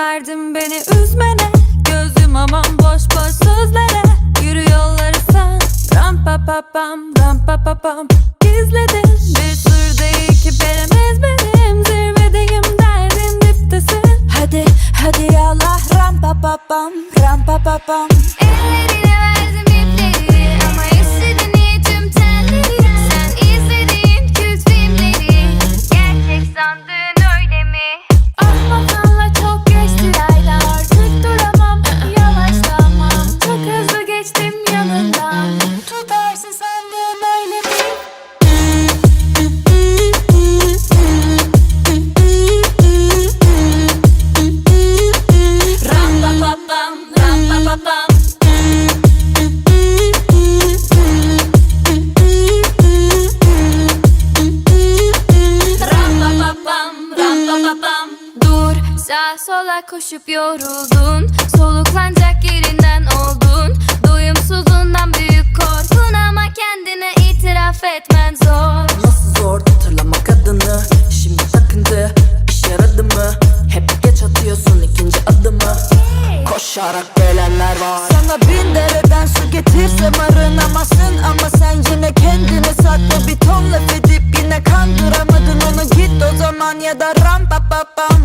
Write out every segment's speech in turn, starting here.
verdim beni üzmene. Gözüm aman boş boş sözlere. Yürü yolları sen. Ram pa pa pam ram pa pa pam. Gizledin. Bir sır değil ki veremez benim Zirvedeyim derdin diptesin Hadi hadi Allah ram pa pa pam ram pa pa pam. Geçtim yanından Tutarsın sandın öyle mi? Ram pa pa pam ram pa pa pam Dur sağa sola koşup yoruldun. Soluklanacak Koşarak gelenler var. Sana bin dereden su getirsem arınamazsın. Ama sen yine kendini sakla bir ton laf edip yine kandıramadın onu. Git o zaman ya da ram pa pa pam.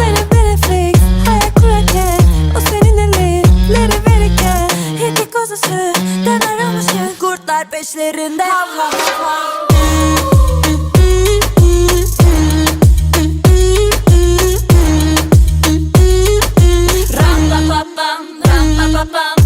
Bir refleks hayal kurarken O senin elleri verirken İki kuzusu döner olmuşum Kurtlar peşlerinde. Hav hav mama.